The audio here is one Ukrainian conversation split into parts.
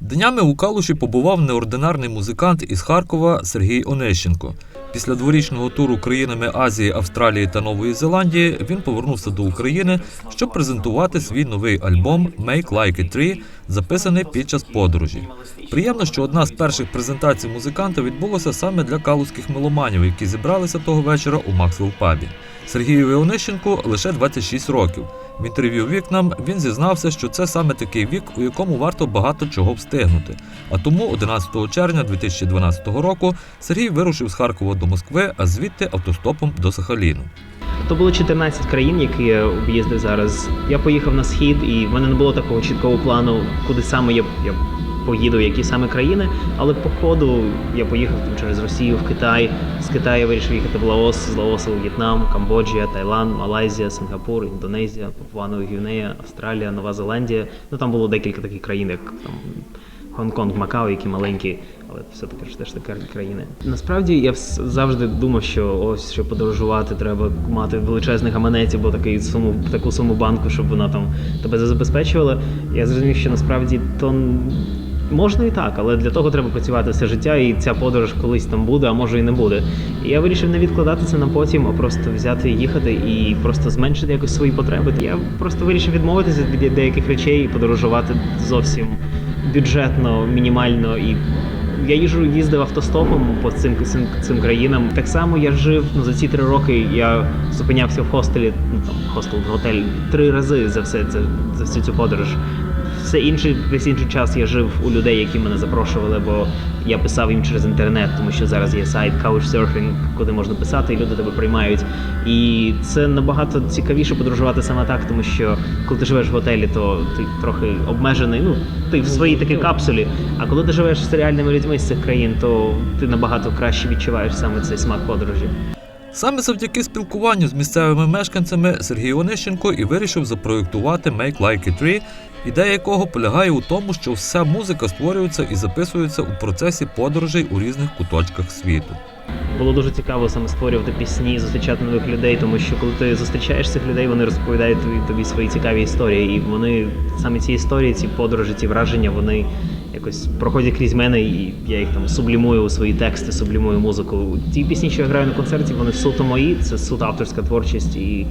Днями у Калуші побував неординарний музикант із Харкова Сергій Онищенко. Після дворічного туру країнами Азії, Австралії та Нової Зеландії він повернувся до України, щоб презентувати свій новий альбом «Make Like It Tree», записаний під час подорожі. Приємно, що одна з перших презентацій музиканта відбулася саме для калузьких меломанів, які зібралися того вечора у Максвелл Пабі. Сергієві Онищенку лише 26 років. В інтерв'ю вікнам він зізнався, що це саме такий вік, у якому варто багато чого встигнути. А тому 11 червня 2012 року Сергій вирушив з Харкова до Москви, а звідти автостопом до Сахаліну. То було 14 країн, які я об'їздив зараз. Я поїхав на схід, і в мене не було такого чіткого плану, куди саме я, я поїду, в які саме країни. Але по ходу я поїхав через Росію в Китай. З Китаю вирішив їхати в Лаос, з Лаосу в В'єтнам, Камбоджа, Таїланд, Малайзія, Сингапур, Індонезія, Папуа Гвінея, Австралія, Нова Зеландія. Ну там було декілька таких країн, як там Гонконг, Макао, які маленькі, але все-таки ж теж такі країни. Насправді я завжди думав, що ось щоб подорожувати, треба мати величезний гаманець або такий суму, таку суму банку, щоб вона там тебе забезпечувала. Я зрозумів, що насправді то можна і так, але для того треба працювати все життя, і ця подорож колись там буде, а може і не буде. І я вирішив не відкладати це на потім, а просто взяти і їхати і просто зменшити якось свої потреби. Я просто вирішив відмовитися від деяких речей і подорожувати зовсім бюджетно, мінімально і. Я їжу їздив автостопом по цим, цим цим країнам. Так само я жив ну за ці три роки. Я зупинявся в хостелі, ну там хостел, готель три рази за все це за всю цю подорож. Все інше, весь інший час я жив у людей, які мене запрошували, бо я писав їм через інтернет, тому що зараз є сайт Couchsurfing, куди можна писати, і люди тебе приймають. І це набагато цікавіше подорожувати саме так, тому що коли ти живеш в готелі, то ти трохи обмежений. Ну ти в своїй такій капсулі. А коли ти живеш з реальними людьми з цих країн, то ти набагато краще відчуваєш саме цей смак подорожі. Саме завдяки спілкуванню з місцевими мешканцями Сергій Онищенко і вирішив запроєктувати «Make Like It Tree», ідея якого полягає у тому, що вся музика створюється і записується у процесі подорожей у різних куточках світу. Було дуже цікаво саме створювати пісні, зустрічати нових людей, тому що коли ти зустрічаєш цих людей, вони розповідають тобі, тобі свої цікаві історії. І вони саме ці історії, ці подорожі, ці враження, вони якось проходять крізь мене, і я їх там сублімую у свої тексти, сублімую музику. Ті пісні, що я граю на концерті, вони суто мої, це суто авторська творчість і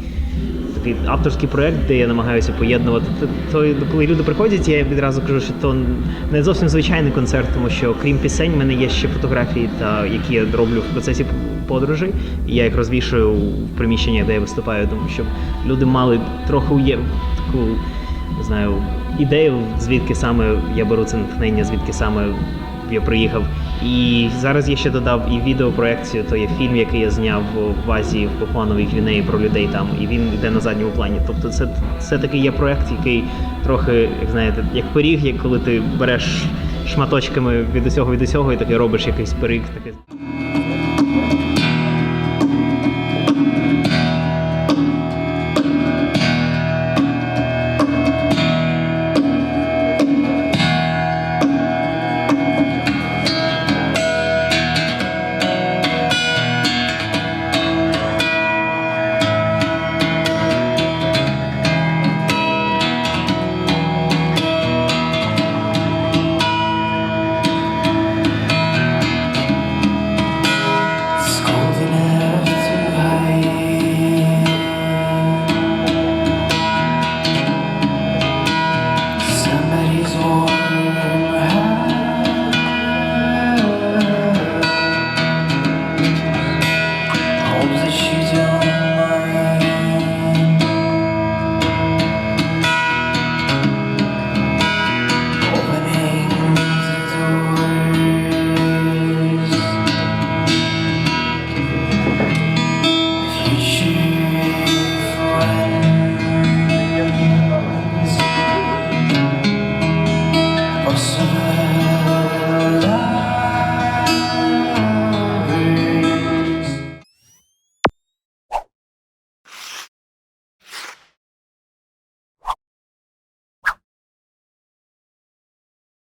авторський проект, де я намагаюся поєднувати. То коли люди приходять, я відразу кажу, що то не зовсім звичайний концерт, тому що крім пісень, в мене є ще фотографії, та які я роблю в процесі подорожей. І я їх розвішую в приміщеннях, де я виступаю, тому щоб люди мали трохи ує... таку не знаю, ідею, звідки саме я беру це натхнення, звідки саме я приїхав. І зараз я ще додав і відеопроекцію, то є фільм, який я зняв в Азії, в Папуановій Гвінеї про людей там, і він йде на задньому плані. Тобто це, це такий є проект, який трохи, як знаєте, як пиріг, як коли ти береш шматочками від усього від усього і таки робиш якийсь пиріг. Такий.